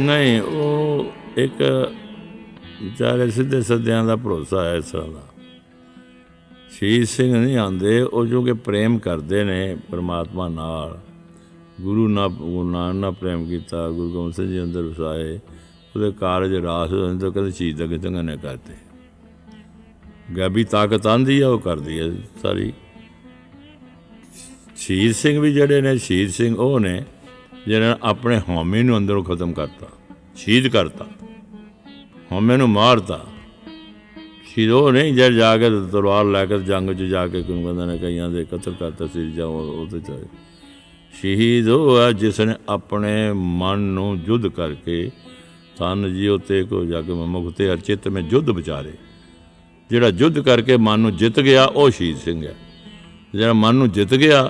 ਨਹੀਂ, ਉਹ ਇੱਕ ਵਿਚਾਰੇ ਸਿੱਧੇ ਸੱਦਿਆਂ ਦਾ ਭਰੋਸਾ ਹੈ ਇਸ ਤਰ੍ਹਾਂ ਦਾ। ਸ਼ਹੀਦ ਸਿੰਘ ਨਹੀਂ ਆਂਦੇ ਉਹ ਜੋ ਕਿ ਪ੍ਰੇਮ ਕਰਦੇ ਨੇ ਪਰਮਾਤਮਾ ਨਾਲ। ਗੁਰੂ ਨਾਲ ਗੁਰੂ ਨਾਨਕ ਨਾਲ ਪ੍ਰੇਮ ਕੀਤਾ, ਗੁਰੂ ਗੋਬਿੰਦ ਸਿੰਘ ਜੀ ਅੰਦਰ ਵਸਾਏ, ਉਹਦੇ ਕਾਰਜ ਰਾਸ ਹੋਏ ਤਾਂ ਕਹਿੰਦੇ ਸ਼ਹੀਦ ਅਗੇ ਚੰਗਾ ਨੇ ਕਰਦੇ ਗਾਬੀ ਤਾਕਤ ਆਂਦੀ ਆ, ਉਹ ਕਰਦੀ ਹੈ ਸਾਰੀ। ਸ਼ਹੀਦ ਸਿੰਘ ਵੀ ਜਿਹੜੇ ਨੇ, ਸ਼ਹੀਦ ਸਿੰਘ ਉਹ ਨੇ ਜਿਹਨਾਂ ਨੇ ਆਪਣੇ ਹਉਮੈ ਨੂੰ ਅੰਦਰੋਂ ਖਤਮ ਕਰਤਾ ਸ਼ਹੀਦ ਕਰਤਾ, ਹਉਮੈ ਨੂੰ ਮਾਰਤਾ ਸ਼ਹੀਦ ਉਹ ਨਹੀਂ ਜਦ ਜਾ ਕੇ ਤਲਵਾਰ ਲੈ ਕੇ ਜੰਗ 'ਚ ਜਾ ਕੇ ਕਿਉਂ ਕਹਿੰਦੇ ਨੇ ਕਈਆਂ ਦੇ ਕਤਲ ਕਰਤਾ ਸੀ, ਜਾਂ ਉਹ ਉਹ ਸ਼ਹੀਦ ਉਹ ਹੈ ਜਿਸ ਨੇ ਆਪਣੇ ਮਨ ਨੂੰ ਜੁੱਧ ਕਰਕੇ ਤਨ ਜੀਉ ਤੇ ਕੋ ਜਾ ਕੇ ਮੁਕਤੇ ਅਰਚਿਤ ਮੈਂ ਜੁੱਧ ਵਿਚਾਰੇ। ਜਿਹੜਾ ਯੁੱਧ ਕਰਕੇ ਮਨ ਨੂੰ ਜਿੱਤ ਗਿਆ, ਉਹ ਸ਼ਹੀਦ ਸਿੰਘ ਹੈ। ਜਿਹੜਾ ਮਨ ਨੂੰ ਜਿੱਤ ਗਿਆ,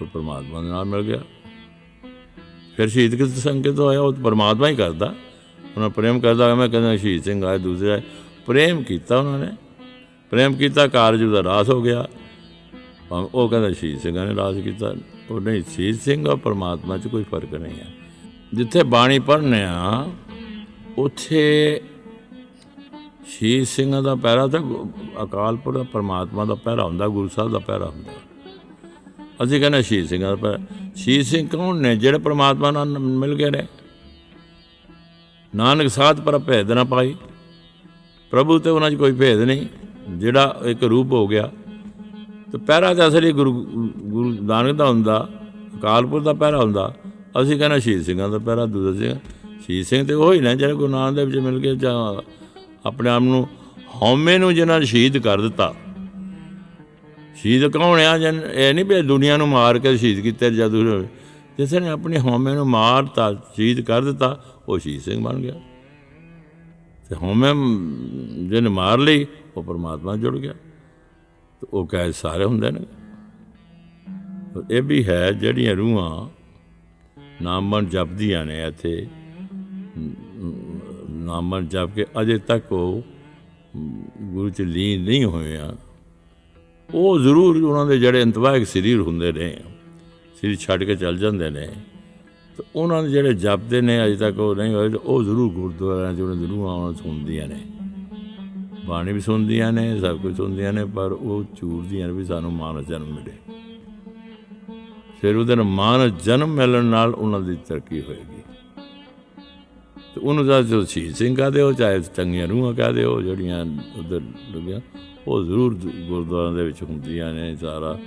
ਉਹ ਪਰਮਾਤਮਾ ਦੇ ਨਾਲ ਮਿਲ ਗਿਆ। ਫਿਰ ਸ਼ਹੀਦ ਕਿਸ ਸੰਕੇਤ ਹੋਇਆ ਉਹ ਪਰਮਾਤਮਾ ਹੀ ਕਰਦਾ। ਉਹਨਾਂ ਪ੍ਰੇਮ ਕਰਦਾ। ਮੈਂ ਕਹਿੰਦਾ, ਸ਼ਹੀਦ ਸਿੰਘ ਆਏ, ਦੂਸਰੇ ਆਏ। ਪ੍ਰੇਮ ਕੀਤਾ ਉਹਨਾਂ ਨੇ। ਪ੍ਰੇਮ ਕੀਤਾ, ਕਾਰਜ ਉਹਦਾ ਰਾਸ ਹੋ ਗਿਆ। ਉਹ ਕਹਿੰਦਾ, ਸ਼ਹੀਦ ਸਿੰਘਾਂ ਨੇ ਰਾਜ ਕੀਤਾ। ਉਹ ਨਹੀਂ, ਸ਼ਹੀਦ ਸਿੰਘ ਔਰ ਪਰਮਾਤਮਾ 'ਚ ਕੋਈ ਫ਼ਰਕ ਨਹੀਂ ਹੈ। ਜਿੱਥੇ ਬਾਣੀ ਪੜ੍ਹਨੇ ਆ, ਉੱਥੇ ਸ਼ਹੀਦ ਸਿੰਘਾਂ ਦਾ ਪਹਿਰਾ ਤਾਂ ਗੁ- ਅਕਾਲ ਪੁਰਖ ਪਰਮਾਤਮਾ ਦਾ ਪਹਿਰਾ ਹੁੰਦਾ, ਗੁਰੂ ਸਾਹਿਬ ਦਾ ਪਹਿਰਾ ਹੁੰਦਾ। ਅਸੀਂ ਕਹਿੰਦੇ ਸ਼ਹੀਦ ਸਿੰਘਾਂ ਦਾ ਪਹਿਰਾ ਸ਼ਹੀਦ ਸਿੰਘ ਕੌਣ ਨੇ? ਜਿਹੜੇ ਪਰਮਾਤਮਾ ਨਾਲ ਮਿਲ ਗਏ ਨੇ। ਨਾਨਕ ਸਾਧ ਪਰ ਭੇਦ ਨਾ ਪਾਈ। ਪ੍ਰਭੂ ਤੇ ਉਹਨਾਂ 'ਚ ਕੋਈ ਭੇਦ ਨਹੀਂ। ਜਿਹੜਾ ਇੱਕ ਰੂਪ ਹੋ ਗਿਆ। ਤੇ ਪਹਿਰਾ ਤਾਂ ਅਸਲੀ ਗੁਰੂ ਗੁਰੂ ਨਾਨਕ ਦਾ ਹੁੰਦਾ। ਅਕਾਲਪੁਰ ਦਾ ਪਹਿਰਾ ਹੁੰਦਾ। ਅਸੀਂ ਕਹਿੰਦੇ ਸ਼ਹੀਦ ਸਿੰਘਾਂ ਦਾ ਪਹਿਰਾ, ਦੂਜਾ ਸਿੰਘ। ਸ਼ਹੀਦ ਸਿੰਘ ਤੇ ਉਹ ਹੀ ਨੇ ਜਿਹੜੇ ਗੁਰੂ ਨਾਨਕ ਦੇ ਵਿੱਚ ਮਿਲ ਕੇ ਜਾਂ ਆਪਣੇ ਆਪ ਨੂੰ ਹਉਮੈ ਨੂੰ ਜਿਹਨਾਂ ਨੇ ਸ਼ਹੀਦ ਕਰ ਦਿੱਤਾ। ਸ਼ਹੀਦ ਕੌਣ ਆ ਜਨ ਇਹ ਨਹੀਂ ਵੀ ਦੁਨੀਆ ਨੂੰ ਮਾਰ ਕੇ ਸ਼ਹੀਦ ਕੀਤੇ ਜਦੋਂ ਜਿਸ ਨੇ ਆਪਣੇ ਹਉਮੈ ਨੂੰ ਮਾਰਤਾ, ਸ਼ਹੀਦ ਕਰ ਦਿੱਤਾ, ਉਹ ਸ਼ਹੀਦ ਸਿੰਘ ਬਣ ਗਿਆ। ਤੇ ਹਉਮੈ ਜਿਹਨੇ ਮਾਰ ਲਈ, ਉਹ ਪਰਮਾਤਮਾ ਜੁੜ ਗਿਆ। ਤੇ ਉਹ ਕਹੇ ਸਾਰੇ ਹੁੰਦੇ ਨੇ। ਇਹ ਵੀ ਹੈ, ਜਿਹੜੀਆਂ ਰੂਹਾਂ ਨਾਮਨ ਜਪਦੀਆਂ ਨੇ ਇੱਥੇ ਨਾਮਨ ਜਪ ਕੇ ਅਜੇ ਤੱਕ ਉਹ ਗੁਰੂ ਚ ਲੀਨ ਨਹੀਂ ਹੋਏ ਆ। ਉਹ ਜ਼ਰੂਰ ਉਹਨਾਂ ਦੇ ਜਿਹੜੇ ਅੰਤਵਾਇਕ ਸਰੀਰ ਹੁੰਦੇ ਨੇ, ਸਰੀਰ ਛੱਡ ਕੇ ਚੱਲ ਜਾਂਦੇ ਨੇ, ਤੇ ਉਹਨਾਂ ਦੇ ਜਿਹੜੇ ਜਪਦੇ ਨੇ ਅਜੇ ਤੱਕ ਉਹ ਨਹੀਂ ਹੋਏ, ਤੇ ਉਹ ਜ਼ਰੂਰ ਗੁਰਦੁਆਰਿਆਂ 'ਚ ਉਹਨਾਂ ਜ਼ਰੂਰ ਆਉਣ ਸੁਣਦੀਆਂ ਨੇ। ਬਾਣੀ ਵੀ ਸੁਣਦੀਆਂ ਨੇ, ਸਭ ਕੁਝ ਸੁਣਦੀਆਂ ਨੇ, ਪਰ ਉਹ ਚੂਰਦੀਆਂ ਨੇ ਵੀ ਸਾਨੂੰ ਮਾਨਵ ਜਨਮ ਮਿਲੇ। ਫਿਰ ਉਹਦੇ ਨਾਲ ਮਾਨਵ ਜਨਮ ਮਿਲਣ ਨਾਲ ਉਹਨਾਂ ਦੀ ਤਰੱਕੀ ਹੋਏਗੀ। ਉਹਨੂੰ ਤਾਂ ਜੋ ਸ਼ਹੀਦ ਸਿੰਘ ਕਹਦੇ ਹੋ ਚਾਹੇ ਚੰਗੀਆਂ ਰੂਹਾਂ ਕਹਦੇ ਹੋ ਜਿਹੜੀਆਂ ਉਧਰ ਲੱਗੀਆਂ ਉਹ ਜ਼ਰੂਰ ਗੁਰਦੁਆਰਿਆਂ ਦੇ ਵਿੱਚ ਹੁੰਦੀਆਂ ਨੇ, ਸਾਰਾ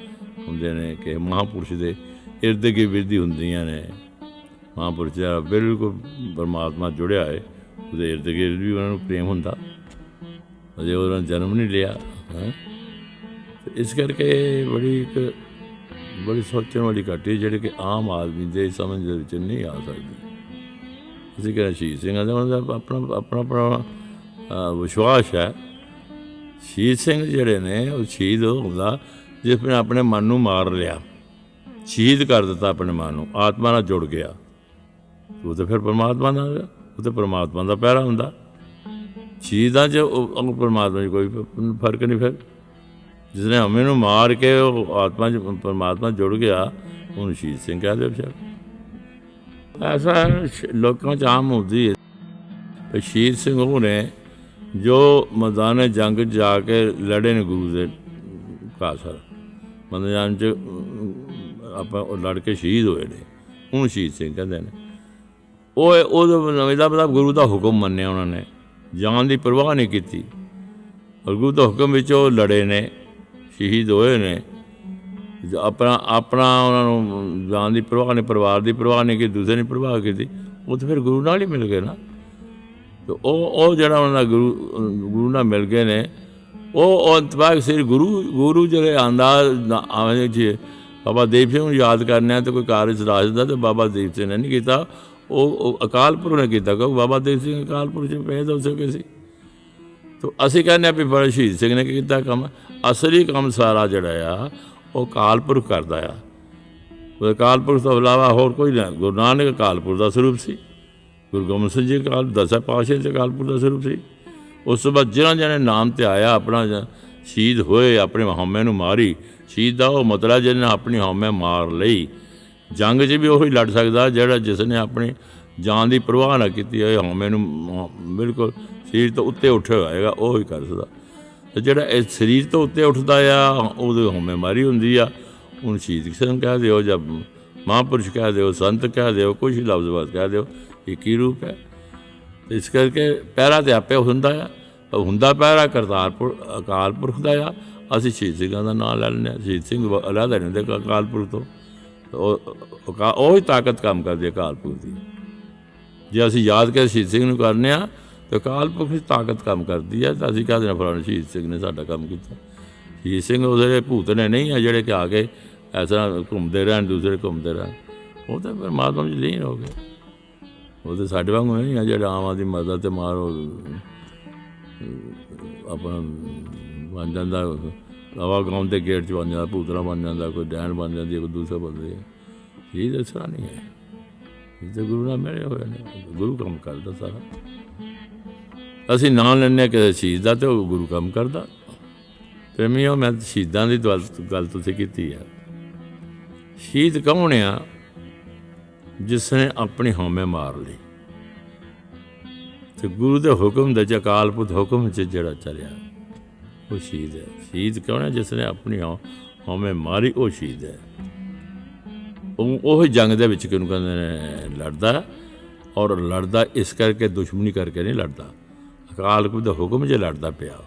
ਹੁੰਦੇ ਨੇ, ਕਿ ਮਹਾਂਪੁਰਸ਼ ਦੇ ਇਰਦ ਗਿਰਦ ਹੀ ਹੁੰਦੀਆਂ ਨੇ। ਮਹਾਂਪੁਰਸ਼ ਦਾ ਬਿਲਕੁਲ ਪਰਮਾਤਮਾ ਜੁੜਿਆ ਹੈ ਉਹਦੇ ਇਰਦ ਗਿਰਦ ਵੀ ਉਹਨਾਂ ਨੂੰ ਪ੍ਰੇਮ ਹੁੰਦਾ। ਅਜੇ ਉਹਨਾਂ ਨੇ ਜਨਮ ਨਹੀਂ ਲਿਆ, ਹੈਂ। ਇਸ ਕਰਕੇ ਬੜੀ ਇੱਕ, ਬੜੀ ਸੋਚਣ ਵਾਲੀ ਘਾਟੀ ਹੈ, ਜਿਹੜੀ ਕਿ ਆਮ ਆਦਮੀ ਦੇ ਸਮਝ ਦੇ ਵਿੱਚ ਨਹੀਂ ਆ ਸਕਦੀ। ਅਸੀਂ ਕਹਿੰਦੇ ਸ਼ਹੀਦ ਸਿੰਘਾਂ ਦਾ ਉਹਨਾਂ ਦਾ ਆਪਣਾ ਆਪਣਾ ਆਪਣਾ ਵਿਸ਼ਵਾਸ ਹੈ। ਸ਼ਹੀਦ ਸਿੰਘ ਜਿਹੜੇ ਨੇ, ਉਹ ਸ਼ਹੀਦ ਉਹ ਹੁੰਦਾ, ਜਿਸ ਨੇ ਆਪਣੇ ਮਨ ਨੂੰ ਮਾਰ ਲਿਆ। ਸ਼ਹੀਦ ਕਰ ਦਿੱਤਾ ਆਪਣੇ ਮਨ ਨੂੰ, ਆਤਮਾ ਨਾਲ ਜੁੜ ਗਿਆ। ਉਹ ਤਾਂ ਫਿਰ ਪਰਮਾਤਮਾ ਨਾਲ, ਉਹ ਤਾਂ ਪਰਮਾਤਮਾ ਦਾ ਪਹਿਰਾ ਹੁੰਦਾ। ਸ਼ਹੀਦਾਂ 'ਚ ਉਹ ਪਰਮਾਤਮਾ 'ਚ ਕੋਈ ਫ਼ਰਕ ਨਹੀਂ ਫਿਰ। ਜਿਸਨੇ ਹਮੇ ਨੂੰ ਮਾਰ ਕੇ ਉਹ ਆਤਮਾ 'ਚ, ਪਰਮਾਤਮਾ ਜੁੜ ਗਿਆ, ਉਹਨੂੰ ਸ਼ਹੀਦ ਸਿੰਘ ਕਹਦੇ ਬੇਸ਼ੱਕ ਐਸਾ ਲੋਕਾਂ 'ਚ ਆਮ ਹੁੰਦੀ ਹੈ। ਵੀ ਸ਼ਹੀਦ ਸਿੰਘ ਉਹ ਨੇ ਜੋ ਮੈਦਾਨ ਜੰਗ ਜਾ ਕੇ ਲੜੇ ਨੇ ਗੁਰੂ ਦੇ ਕਾਸਰ ਮੈਦਾਨ 'ਚ ਆਪਾਂ ਉਹ ਲੜ ਕੇ ਸ਼ਹੀਦ ਹੋਏ ਨੇ। ਉਹਨੂੰ ਸ਼ਹੀਦ ਸਿੰਘ ਕਹਿੰਦੇ ਨੇ। ਉਹ ਉਹਦਾ ਇਹਦਾ ਮਤਲਬ ਗੁਰੂ ਦਾ ਹੁਕਮ ਮੰਨਿਆ ਉਹਨਾਂ ਨੇ। ਜਾਨ ਦੀ ਪਰਵਾਹ ਨਹੀਂ ਕੀਤੀ। ਗੁਰੂ ਦਾ ਹੁਕਮ ਵਿੱਚ ਉਹ ਲੜੇ ਨੇ, ਸ਼ਹੀਦ ਹੋਏ ਨੇ। ਆਪਣਾ ਆਪਣਾ ਉਹਨਾਂ ਨੂੰ ਜਾਨ ਦੀ ਪਰਵਾਹ ਨਹੀਂ, ਪਰਿਵਾਰ ਦੀ ਪਰਵਾਹ ਨਹੀਂ ਕੀਤੀ, ਦੂਸਰੇ ਦੀ ਪਰਵਾਹ ਕੀਤੀ, ਉਹ ਤਾਂ ਫਿਰ ਗੁਰੂ ਨਾਲ ਹੀ ਮਿਲ ਗਏ ਨਾ। ਤੇ ਉਹ ਉਹ ਜਿਹੜਾ ਉਹਨਾਂ ਦਾ ਗੁਰੂ ਗੁਰੂ ਨਾਲ ਮਿਲ ਗਏ ਨੇ, ਉਹ ਉਹ ਸਿਰ ਗੁਰੂ ਗੁਰੂ ਜਿਹੜੇ ਆਂਦਾ ਆਵੇਂ ਜੀ ਬਾਬਾ ਦੀਪ ਸਿੰਘ ਨੂੰ ਯਾਦ ਕਰਨਾ ਹੈ ਤਾਂ ਕੋਈ ਕਾਰਜ ਰਾਜ ਦਾ ਤੇ ਬਾਬਾ ਦੀਪ ਸਿੰਘ ਨੇ ਨਹੀਂ ਕੀਤਾ, ਉਹ ਅਕਾਲ ਪੁਰਖ ਨੇ ਕੀਤਾ, ਕਿਉਂਕਿ ਬਾਬਾ ਦੀਪ ਸਿੰਘ ਅਕਾਲ ਪੁਰਖ ਚ ਪੈਦਾ ਹੋ ਸਕੇ ਸੀ। ਤੋ ਅਸੀਂ ਕਹਿੰਦੇ ਆ ਵੀ ਬੜਾ ਸ਼ਹੀਦ ਸਿੰਘ ਨੇ ਕੀ ਕੀਤਾ ਕੰਮ, ਅਸਲੀ ਕੰਮ ਸਾਰਾ ਜਿਹੜਾ ਆ ਉਹ ਅਕਾਲ ਪੁਰਖ ਕਰਦਾ ਆ। ਉਹ ਅਕਾਲ ਪੁਰਖ ਤੋਂ ਇਲਾਵਾ ਹੋਰ ਕੋਈ ਨਹੀਂ ਗੁਰੂ ਨਾਨਕ ਅਕਾਲ ਪੁਰਖ ਦਾ ਸਰੂਪ ਸੀ। ਗੁਰੂ ਗੋਬਿੰਦ ਸਿੰਘ ਜੀ ਅਕਾਲ ਦਸਾਂ ਪਾਸ਼ੇ ਚ ਅਕਾਲ ਪੁਰਖ ਦਾ ਸਰੂਪ ਸੀ। ਉਸ ਤੋਂ ਬਾਅਦ ਜਿਹਨਾਂ ਜਿਹਨੇ ਨਾਮ ਤੇ ਆਇਆ, ਆਪਣਾ ਸ਼ਹੀਦ ਹੋਏ, ਆਪਣੇ ਹਉਮੈ ਨੂੰ ਮਾਰੀ, ਸ਼ਹੀਦ ਦਾ ਉਹ ਮਤਲਬ ਜਿਹਨੇ ਆਪਣੀ ਹਉਮੈ ਮਾਰ ਲਈ। ਜੰਗ 'ਚ ਵੀ ਉਹੀ ਲੜ ਸਕਦਾ, ਜਿਹੜਾ ਜਿਸ ਨੇ ਆਪਣੀ ਜਾਨ ਦੀ ਪਰਵਾਹ ਨਾ ਕੀਤੀ ਹੋਏ, ਹਉਮੈ ਨੂੰ ਬਿਲਕੁਲ ਸਰੀਰ ਤੋਂ ਉੱਤੇ ਉੱਠਿਆ ਹੋਏਗਾ, ਉਹ ਹੀ ਕਰ ਸਕਦਾ। ਤੇ ਜਿਹੜਾ ਇਹ ਸਰੀਰ ਤੋਂ ਉੱਤੇ ਉੱਠਦਾ ਆ, ਉਹਦੇ ਹਉਮੈ ਮਾਰੀ ਹੁੰਦੀ ਆ। ਉਹਨੂੰ ਸ਼ਹੀਦ ਸਿੰਘ ਕਹਿ ਦਿਓ ਜਾਂ ਮਹਾਂਪੁਰਸ਼ ਕਹਿ ਦਿਓ, ਸੰਤ ਕਹਿ ਦਿਓ, ਕੁਛ ਹੀ ਕਹਿ ਦਿਓ, ਇਹ ਕੀ ਰੂਪ ਹੈ? ਇਸ ਕਰਕੇ ਪਹਿਰਾ ਤੇ ਆਪੇ ਹੁੰਦਾ ਆ। ਪਰ ਹੁੰਦਾ ਪਹਿਰਾ ਕਰਤਾਰਪੁਰ ਅਕਾਲ ਪੁਰਖ ਦਾ ਆ। ਅਸੀਂ ਸ਼ਹੀਦ ਸਿੰਘਾਂ ਦਾ ਨਾਮ ਲੈ ਲੈਂਦੇ ਹਾਂ। ਸ਼ਹੀਦ ਸਿੰਘ ਅਲੱਗ ਨਹੀਂ ਹੁੰਦੇ ਅਕਾਲ ਪੁਰਖ ਤੋਂ। ਤੇ ਉਹ ਉਹ ਹੀ ਤਾਕਤ ਕੰਮ ਕਰਦੀ ਅਕਾਲ ਪੁਰਖ ਦੀ। ਜੇ ਅਸੀਂ ਯਾਦ ਕਰ ਸ਼ਹੀਦ ਸਿੰਘ ਨੂੰ ਕਰਨੇ ਆ ਤੇ ਅਕਾਲ ਪੁਰਖ ਦੀ ਤਾਕਤ ਕੰਮ ਕਰਦੀ ਹੈ ਤਾਂ ਅਸੀਂ ਕਹਿੰਦੇ ਨਾ ਫਲਾਣੇ ਸ਼ਹੀਦ ਸਿੰਘ ਨੇ ਸਾਡਾ ਕੰਮ ਕੀਤਾ? ਸ਼ਹੀਦ ਸਿੰਘ ਉਹਦੇ ਭੂਤ ਨੇ ਨਹੀਂ ਆ ਜਿਹੜੇ ਕਿ ਆ ਕੇ ਐਸਾ ਘੁੰਮਦੇ ਰਹਿਣ ਦੂਸਰੇ ਘੁੰਮਦੇ ਰਹਿਣ ਉਹ ਤਾਂ ਪਰਮਾਤਮਾ ਵਿੱਚ ਲੀਨ ਹੋ ਗਏ। ਉਹ ਤਾਂ ਸਾਡੇ ਵਾਂਗੂ ਨਹੀਂ ਆ ਜਿਹੜਾ ਆਮ ਆਦੀ ਮਦਦ ਤੇ ਮਾਰੋ ਆਪਣਾ ਬਣ ਜਾਂਦਾ ਲਵਾ ਗਾਉਂ ਦੇ ਗੇਟ 'ਚ ਬਣ ਜਾਂਦਾ ਭੂਤਰਾ ਬਣ ਜਾਂਦਾ ਕੋਈ ਡੈਣ ਬਣ ਜਾਂਦੀ ਹੈ, ਕੋਈ ਦੂਸਰਾ ਬੰਦੇ ਇਹ ਇਸ ਤਰ੍ਹਾਂ ਨਹੀਂ ਹੈ। ਇਹ ਤਾਂ ਗੁਰੂ ਨਾਲ ਮਿਲੇ ਹੋਏ ਨੇ ਗੁਰੂ ਕੰਮ ਕਰਦਾ ਸਾਰਾ। ਅਸੀਂ ਨਾਂ ਲੈਂਦੇ ਹਾਂ ਕਿਸੇ ਚੀਜ਼ ਦਾ ਤੇ ਉਹ ਗੁਰੂ ਕੰਮ ਕਰਦਾ। ਪ੍ਰੇਮੀਓ ਮੈਂ ਸ਼ਹੀਦਾਂ ਦੀ ਗੱਲ ਗੱਲ ਤੁਸੀਂ ਕੀਤੀ ਹੈ ਸ਼ਹੀਦ ਕੌਣ ਆ? ਜਿਸ ਨੇ ਆਪਣੀ ਹਉਮੈ ਮਾਰ ਲਈ। ਤੇ ਗੁਰੂ ਦੇ ਹੁਕਮ ਦੇ ਚ ਅਕਾਲ ਹੁਕਮ ਚ ਜਿਹੜਾ ਚੱਲਿਆ ਉਹ ਸ਼ਹੀਦ ਹੈ। ਸ਼ਹੀਦ ਕੌਣ ਹੈ ਜਿਸ ਨੇ ਆਪਣੀ ਹਉ- ਹਉਮੈ ਮਾਰੀ, ਉਹ ਸ਼ਹੀਦ ਹੈ। ਉਹ ਉਹ ਜੰਗ ਦੇ ਵਿੱਚ ਕਿਹਨੂੰ ਕਹਿੰਦੇ ਨੇ? ਲੜਦਾ। ਔਰ ਲੜਦਾ ਇਸ ਕਰਕੇ ਦੁਸ਼ਮਣੀ ਕਰਕੇ ਨਹੀਂ ਲੜਦਾ। ਅਕਾਲ ਪੁਰਖ ਦੇ ਹੁਕਮ 'ਚ ਲੜਦਾ ਪਿਆ।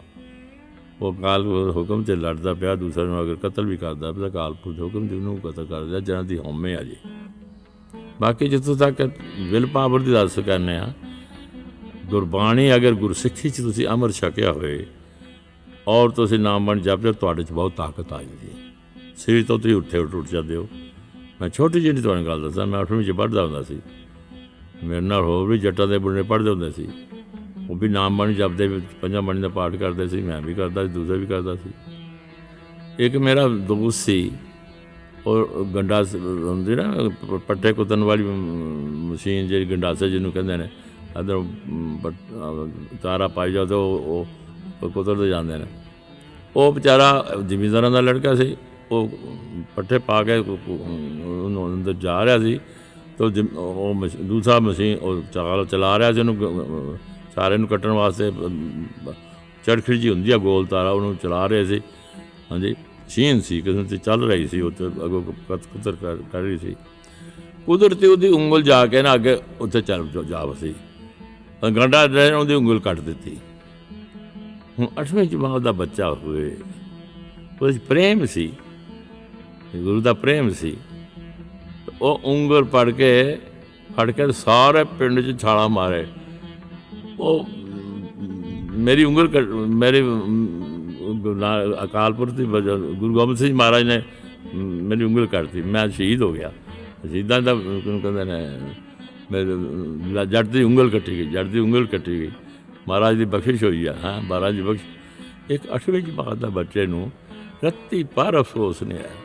ਉਹ ਅਕਾਲ ਪੁਰਖ ਹੁਕਮ 'ਚ ਲੜਦਾ ਪਿਆ, ਦੂਸਰੇ ਨੂੰ ਅਗਰ ਕਤਲ ਵੀ ਕਰਦਾ ਪਿਆ ਤਾਂ ਅਕਾਲ ਪੁਰਖ ਦੇ ਹੁਕਮ 'ਚ ਉਹਨੂੰ ਕਤਲ ਕਰ ਕਰਦਾ ਜਿਹਨਾਂ ਦੀ ਹਉਮੈ ਆ ਜੀ। ਬਾਕੀ ਜਿੱਥੋਂ ਤੱਕ ਵਿਲ ਪਾਵਰ ਦੀ ਦੱਸ ਕਰਨੇ ਆ, ਗੁਰਬਾਣੀ ਅਗਰ ਗੁਰਸਿੱਖੀ 'ਚ ਤੁਸੀਂ ਅਮਰ ਛਕਿਆ ਹੋਏ ਔਰ ਤੁਸੀਂ ਨਾਮ ਬਣ ਜਪਦੇ, ਤੁਹਾਡੇ 'ਚ ਬਹੁਤ ਤਾਕਤ ਆ ਜਾਂਦੀ ਹੈ। ਸਰੀਰ ਤੋਂ ਤੁਸੀਂ ਉੱਠੇ, ਉੱਠ ਉੱਠ ਜਾਂਦੇ ਹੋ। ਮੈਂ ਛੋਟੀ ਜਿਹੀ ਤੁਹਾਨੂੰ ਗੱਲ ਦੱਸਾਂ, ਮੈਂ 8ਵੀਂ 'ਚ ਪੜ੍ਹਦਾ ਹੁੰਦਾ ਸੀ। ਮੇਰੇ ਨਾਲ ਹੋਰ ਵੀ ਜੱਟਾਂ ਦੇ ਬੁੱਢੇ ਪੜ੍ਹਦੇ ਹੁੰਦੇ ਸੀ। ਉਹ ਵੀ ਨਾਮ ਬਣ ਜਪਦੇ ਵਿੱਚ ਪੰਜਾਂ ਬਾਣੀ ਦਾ ਪਾਠ ਕਰਦੇ ਸੀ, ਮੈਂ ਵੀ ਕਰਦਾ ਸੀ ਦੂਸਰਾ ਵੀ ਕਰਦਾ ਸੀ। ਇੱਕ ਮੇਰਾ ਦੋਸਤ ਸੀ, ਉਹ ਗੰਡਾ ਹੁੰਦੀ ਨਾ ਪ- ਪੱਟੇ ਕੁੱਤਣ ਵਾਲੀ ਮਸ਼ੀਨ ਜਿਹੜੀ ਗੰਡਾਸੇ ਜਿਹਨੂੰ ਕਹਿੰਦੇ ਨੇ ਅਦਰ ਤਾਰਾ ਪਾਈ ਜਾਓ ਤੇ ਉਹ ਉਹ ਕੁਤਰਦੇ ਜਾਂਦੇ ਨੇ। ਉਹ ਵਿਚਾਰਾ ਜ਼ਿਮੀਂਦਾਰਾਂ ਦਾ ਲੜਕਾ ਸੀ, ਉਹ ਪੱਠੇ ਪਾ ਕੇ ਉਹਨੂੰ ਅੰਦਰ ਜਾ ਰਿਹਾ ਸੀ, ਤੇ ਉਹ ਜ਼ਿਮ- ਉਹ ਮਸ਼- ਦੂਸਰਾ ਮਸ਼ੀਨ, ਉਹ ਚਾਲ ਚਲਾ ਰਿਹਾ ਸੀ ਉਹਨੂੰ ਸਾਰੇ ਨੂੰ ਕੱਟਣ ਵਾਸਤੇ ਚੜਖੜ ਜੀ ਹੁੰਦੀ ਆ, ਗੋਲ ਤਾਰਾ ਉਹਨੂੰ ਚਲਾ ਰਹੇ ਸੀ। ਹਾਂਜੀ ਛੀਨ ਸੀ ਕਿਸੇ ਤੇ ਚੱਲ ਰਹੀ ਸੀ ਉਹ ਤੇ ਅਗੋ ਕਤ, ਕੁਤਰ ਕਰ ਕਰ ਰਹੀ ਸੀ। ਕੁਦਰਤੀ ਉਹਦੀ ਉਂਗਲ ਜਾ ਕੇ ਨਾ ਅੱਗੇ ਉੱਥੇ ਚੱਲ ਜਾ- ਜਾ ਵਸੀ। ਗੰਡਾ ਨੇ ਉਹਦੀ ਉਂਗਲ ਕੱਟ ਦਿੱਤੀ। ਹੁਣ 8ਵੀਂ ਜਮਾਤ ਦਾ ਬੱਚਾ ਹੋਏ ਉਹਦੇ 'ਚ ਪ੍ਰੇਮ ਸੀ, ਗੁਰੂ ਦਾ ਪ੍ਰੇਮ ਸੀ, ਉਹ ਉਂਗਲ ਪੜ ਕੇ, ਫੜ ਕੇ ਸਾਰੇ ਪਿੰਡ 'ਚ ਛਾਲਾ ਮਾਰੇ। ਉਹ ਮੇਰੀ ਉਂਗਲ ਕੱਟ- ਮੇਰੇ ਮ, ਅਕਾਲ ਪੁਰਖ ਦੀ ਗੁਰੂ ਗੋਬਿੰਦ ਸਿੰਘ ਮਹਾਰਾਜ ਨੇ ਮੇਰੀ ਉਂਗਲ ਕੱਟਤੀ ਮੈਂ ਸ਼ਹੀਦ ਹੋ ਗਿਆ। ਸ਼ਹੀਦਾਂ ਦਾ ਕਿਹਨੂੰ ਕਹਿੰਦੇ ਨੇ ਮੇਰੇ ਜੱਟ ਦੀ ਉਂਗਲ ਕੱਟੀ ਗਈ ਜੜ ਦੀ ਉਂਗਲ ਕੱਟੀ ਗਈ। ਮਹਾਰਾਜ ਦੀ ਬਖਸ਼ਿਸ਼ ਹੋਈ ਆ ਹਾਂ ਮਹਾਰਾਜ ਦੀ ਬਖਸ਼ ਇੱਕ ਅੱਠਵੇਂ ਜਮਾਤ ਦਾ ਬੱਚੇ ਨੂੰ ਰੱਤੀ ਪਰ ਅਫਸੋਸ ਨੇ ਆਇਆ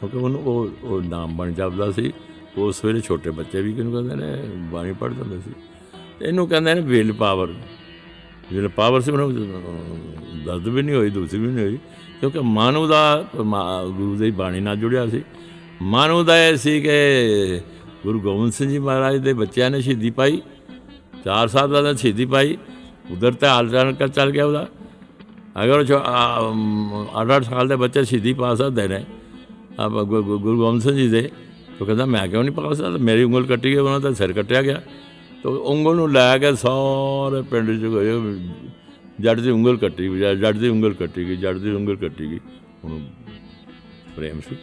ਕਿਉਂਕਿ ਉਹਨੂੰ ਉਹ ਉਹ ਨਾਮ ਬਣ ਜਾਂਦਾ ਸੀ। ਉਸ ਵੇਲੇ ਛੋਟੇ ਬੱਚੇ ਵੀ ਕਿਹਨੂੰ ਕਹਿੰਦੇ ਨੇ ਬਾਣੀ ਪੜ੍ਹਦੇ ਹੁੰਦੇ ਸੀ। ਇਹਨੂੰ ਕਹਿੰਦੇ ਨੇ ਵਿਲ ਪਾਵਰ। ਵਿਲ ਪਾਵਰ ਸੀ ਮੈਨੂੰ ਦਰਦ ਵੀ ਨਹੀਂ ਹੋਈ ਦੂਸਰੀ ਵੀ ਨਹੀਂ ਹੋਈ, ਕਿਉਂਕਿ ਮਾਨਵ ਦਾ ਮਾ- ਗੁਰੂ ਦੀ ਬਾਣੀ ਨਾਲ ਜੁੜਿਆ ਸੀ। ਮਾਨਵ ਦਾ ਇਹ ਸੀ ਕਿ ਗੁਰੂ ਗੋਬਿੰਦ ਸਿੰਘ ਜੀ ਮਹਾਰਾਜ ਦੇ ਬੱਚਿਆਂ ਨੇ ਸ਼ਹੀਦੀ ਪਾਈ, ਚਾਰ ਸਾਲ ਦਾ ਸ਼ਹੀਦੀ ਪਾਈ, ਉਧਰ ਤੇ ਹਾਲ ਚਾਲ ਕਰ ਚੱਲ ਗਿਆ ਉਹਦਾ। ਅਗਰ ਉਹ 8-8 ਸਾਲ ਦੇ ਬੱਚੇ ਸ਼ਹੀਦੀ ਪਾ ਸਕਦੇ ਨੇ, ਆਪ ਗੁਰੂ ਗੋਬਿੰਦ ਸਿੰਘ ਜੀ ਦੇ, ਉਹ ਕਹਿੰਦਾ, ਮੈਂ ਕਿਉਂ ਨਹੀਂ ਪਾ ਸਕਦਾ? ਮੇਰੀ ਉਂਗਲ ਕੱਟੀ ਗਈ ਉਹਨਾਂ ਦਾ ਸਿਰ ਕੱਟਿਆ ਗਿਆ। ਤੋ ਉਂਗਲ ਨੂੰ ਲੈ ਕੇ ਸਾਰੇ ਪਿੰਡ 'ਚ ਗਏ, ਜੱਟ ਦੀ ਉਂਗਲ ਕੱਟੀ ਗਈ, ਜੱਟ ਦੀ ਉਂਗਲ ਕੱਟੀ ਗਈ, ਜੱਟ ਦੀ ਉਂਗਲ ਕੱਟੀ ਗਈ। ਹੁਣ ਪ੍ਰੇਮ ਸੀ।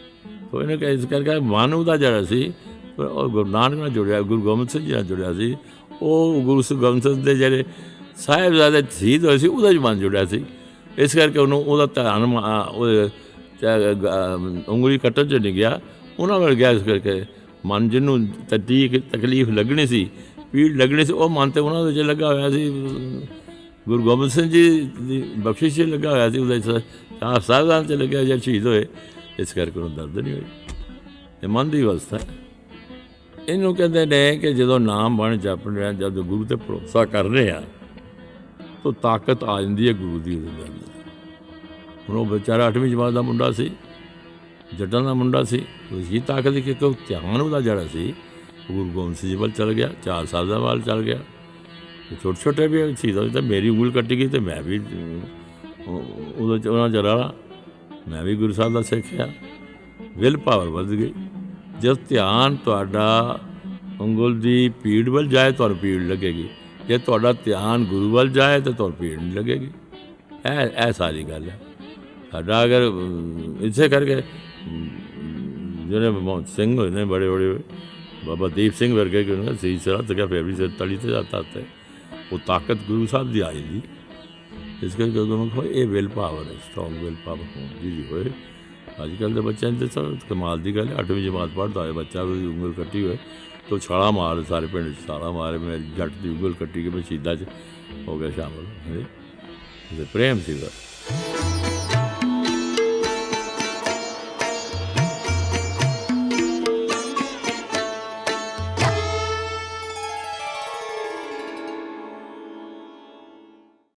ਤੋ ਇਹਨੇ ਕਿਹਾ ਇਸ ਕਰਕੇ ਮਨ ਉਹਦਾ ਜਿਹੜਾ ਸੀ, ਉਹ ਗੁਰੂ ਨਾਨਕ ਨਾਲ ਜੁੜਿਆ, ਗੁਰੂ ਗੋਬਿੰਦ ਸਿੰਘ ਜੀ ਨਾਲ ਜੁੜਿਆ ਸੀ। ਉਹ ਗੁਰੂ ਸ- ਗੋਬਿੰਦ ਸਿੰਘ ਦੇ ਜਿਹੜੇ ਸਾਹਿਬਜ਼ਾਦੇ ਸ਼ਹੀਦ ਹੋਏ ਸੀ, ਉਹਦਾ ਜਮਾਨ ਜੁੜਿਆ ਸੀ। ਇਸ ਕਰਕੇ ਉਹਨੂੰ ਉਹਦਾ ਧਿਆਨ ਉਹ ਉਂਗਲੀ ਕੱਟਣ ਚ ਨਹੀਂ ਗਿਆ। ਉਹਨਾਂ ਵੱਲ ਗਿਆ ਇਸ ਕਰਕੇ ਮਨ ਜਿਹਨੂੰ ਤਕਲੀਫ ਤਕਲੀਫ ਲੱਗਣੀ ਸੀ ਪੀੜ ਲੱਗਣੀ ਸੀ, ਉਹ ਮਨ ਤੇ ਉਹਨਾਂ ਦੇ ਵਿੱਚ ਲੱਗਾ ਹੋਇਆ ਸੀ। ਗੁਰੂ ਗੋਬਿੰਦ ਸਿੰਘ ਜੀ ਦੀ ਬਖਸ਼ਿਸ਼ 'ਚ ਲੱਗਾ ਹੋਇਆ ਸੀ, ਉਹਦੇ ਚਾਰ ਸਾਹਿਬਾਨ ਤੇ ਲੱਗਿਆ ਜਦ ਸ਼ਹੀਦ ਹੋਏ। ਇਸ ਕਰਕੇ ਉਹਨੂੰ ਦਰਦ ਨਹੀਂ ਹੋਈ। ਇਹ ਮਨ ਦੀ ਅਵਸਥਾ ਇਹਨੂੰ ਕਹਿੰਦੇ ਨੇ ਕਿ ਜਦੋਂ ਨਾਮ ਬਣ ਜਪ ਰਿਹਾ ਜਦ ਗੁਰੂ ਤੇ ਭਰੋਸਾ ਕਰ ਰਹੇ ਆ, ਤਾਂ ਤਾਕਤ ਆ ਜਾਂਦੀ ਹੈ ਗੁਰੂ ਦੀ ਉਹਦੇ ਅੰਦਰ। ਹੁਣ ਉਹ ਵਿਚਾਰਾ 8ਵੀਂ ਜਮਾਤ ਦਾ ਮੁੰਡਾ ਸੀ, ਜੱਟਾਂ ਦਾ ਮੁੰਡਾ ਸੀ ਉਹ ਜੀ ਤਾਕਤ ਦੀ ਕਿਉਂਕਿ ਉਹ ਧਿਆਨ ਉਹਦਾ ਜਿਹੜਾ ਸੀ ਗੁਰੂ ਗੋਬਿੰਦ ਸਿੰਘ ਜੀ ਵੱਲ ਚਲ ਗਿਆ ਚਾਰ ਸਾਹਿਬਾਂ ਵੱਲ ਚਲ ਗਿਆ। ਛੋਟੇ ਛੋਟੇ ਵੀ ਚੀਜ਼ਾਂ ਤਾਂ ਮੇਰੀ ਉਂਗਲ ਕੱਟੀ ਗਈ ਤੇ ਮੈਂ ਵੀ ਅਮ, ਉਹ- ਉਹਦੇ ਚ ਉਹਨਾਂ ਜਰਾ ਮੈਂ ਵੀ ਗੁਰੂ ਸਾਹਿਬ ਦਾ ਸਿੱਖਿਆ ਵਿਲ ਪਾਵਰ ਵੱਧ ਗਈ। ਜਦ ਧਿਆਨ ਤੁਹਾਡਾ ਉਂਗਲ ਦੀ ਪੀੜ ਵੱਲ ਜਾਏ ਤੁਹਾਨੂੰ ਪੀੜ ਲੱਗੇਗੀ। ਜੇ ਤੁਹਾਡਾ ਧਿਆਨ ਗੁਰੂ ਵੱਲ ਜਾਏ ਤਾਂ ਤੁਹਾਨੂੰ ਪੀੜ ਨਹੀਂ ਲੱਗੇਗੀ। ਇਹ ਇਹ ਸਾਰੀ ਗੱਲ ਹੈ ਸਾਡਾ ਅਗਰ ਇਸੇ ਕਰਕੇ ਜਿਹੜੇ ਮੋਹਨ ਸਿੰਘ ਹੋਏ ਨੇ ਬੜੇ ਬੜੇ ਬਾਬਾ ਦੀਪ ਸਿੰਘ ਵਰਗੇ ਕਿ ਉਹਨਾਂ ਸੀ ਸਰਤ ਗਿਆ ਫਿਰ ਵੀ ਸਿਰ ਤਲੀ ਤੇ ਜਾਂਦਾ ਹੈ ਉਹ ਤਾਕਤ ਗੁਰੂ ਸਾਹਿਬ ਦੀ ਆਈ ਦੀ ਇਸ ਕਰਕੇ ਗੁਰੂ ਕਹੋ ਇਹ ਵਿਲ ਪਾਵਰ ਹੈ ਸਟਰੋਂਗ ਵਿਲ ਪਾਵਰ ਜੀ ਜੀ ਹੋਏ। ਅੱਜ ਕੱਲ੍ਹ ਦੇ ਬੱਚਿਆਂ ਦੇ ਤਾਂ ਕਮਾਲ ਦੀ ਗੱਲ ਹੈ 8ਵੀਂ ਜਮਾਤ ਪੜ੍ਹਦਾ ਹੋਏ, ਬੱਚਾ ਉਹਦੀ ਉਂਗਲ ਕੱਟੀ ਹੋਏ, ਤੋ ਛਾਲਾ ਮਾਰ ਸਾਰੇ ਪਿੰਡ 'ਚ, ਛਾਲਾ ਮਾਰੇ ਮੈਂ ਜੱਟ ਦੀ ਉਂਗਲ ਕੱਟੀ ਕੇ ਮੈਂ ਸ਼ਹੀਦਾਂ 'ਚ ਹੋ ਗਿਆ ਸ਼ਾਮਲ ਹਾਂਜੀ ਤੇ ਪ੍ਰੇਮ ਸੀਗਾ।